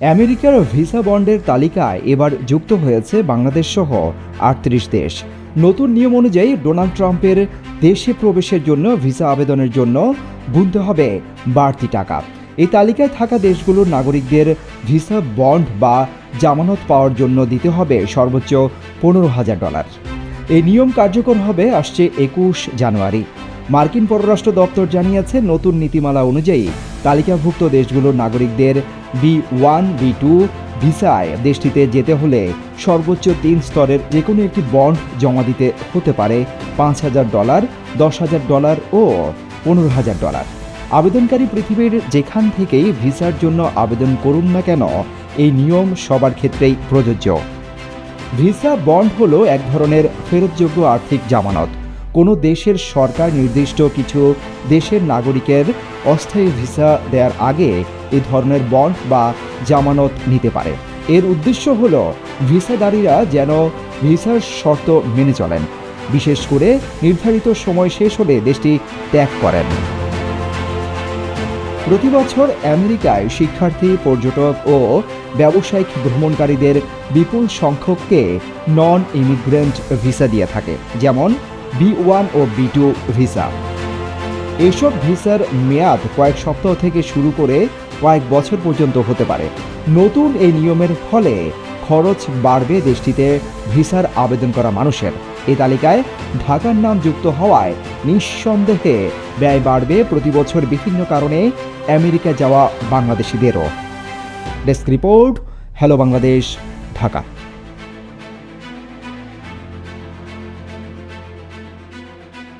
আমেরিকার ভিসা বন্ডের তালিকায় এবার যুক্ত হয়েছে বাংলাদেশ সহ আটত্রিশ দেশ। নতুন নিয়ম অনুযায়ী ডোনাল্ড ট্রাম্পের দেশে প্রবেশের জন্য ভিসা আবেদনের জন্য গুনতে হবে বাড়তি টাকা। এই তালিকায় থাকা দেশগুলোর নাগরিকদের ভিসা বন্ড বা জামানত পাওয়ার জন্য দিতে হবে সর্বোচ্চ পনেরো হাজার ডলার। এই নিয়ম কার্যকর হবে আসছে একুশ জানুয়ারি। মার্কিন পররাষ্ট্র দপ্তর জানিয়েছে, নতুন নীতিমালা অনুযায়ী তালিকাভুক্ত দেশগুলোর নাগরিকদের বি ওয়ান, বি টু ভিসায় দেশটিতে যেতে হলে সর্বোচ্চ তিন স্তরের যে কোনো একটি বন্ড জমা দিতে হতে পারে পাঁচ হাজার ডলার, দশ হাজার ডলার ও পনেরো হাজার ডলার। আবেদনকারী পৃথিবীর যেখান থেকেই ভিসার জন্য আবেদন করুন না কেন, এই নিয়ম সবার ক্ষেত্রেই প্রযোজ্য। ভিসা বন্ড হলো এক ধরনের ফেরতযোগ্য আর্থিক জামানত। কোনো দেশের সরকার নির্দিষ্ট কিছু দেশের নাগরিকের অস্থায়ী ভিসা দেওয়ার আগে এ ধরনের বন্ড বা জামানত নিতে পারে। এর উদ্দেশ্য হলো ভিসাদারীরা যেন ভিসার শর্ত মেনে চলেন। বিশেষ করে নির্ধারিত সময় শেষ হলে দেশটি ত্যাগ করেন। প্রতি বছর আমেরিকায় শিক্ষার্থী, পর্যটক ও ব্যবসায়িক ভ্রমণকারীদের বিপুল সংখ্যককে নন ইমিগ্রেন্ট ভিসা দিয়ে থাকে। যেমন বি ওয়ান ও বি টু ভিসা। এসব ভিসার মেয়াদ কয়েক সপ্তাহ থেকে শুরু করে কয়েক বছর পর্যন্ত হতে পারে। নতুন এই নিয়মের ফলে খরচ বাড়বে দেশটিতে ভিসার আবেদন করা মানুষের। এই তালিকায় ঢাকার নাম যুক্ত হওয়ায় নিঃসন্দেহে ব্যয় বাড়বে প্রতি বছর বিভিন্ন কারণে আমেরিকা যাওয়া বাংলাদেশিদেরও। Desk report, hello Bangladesh, Dhaka.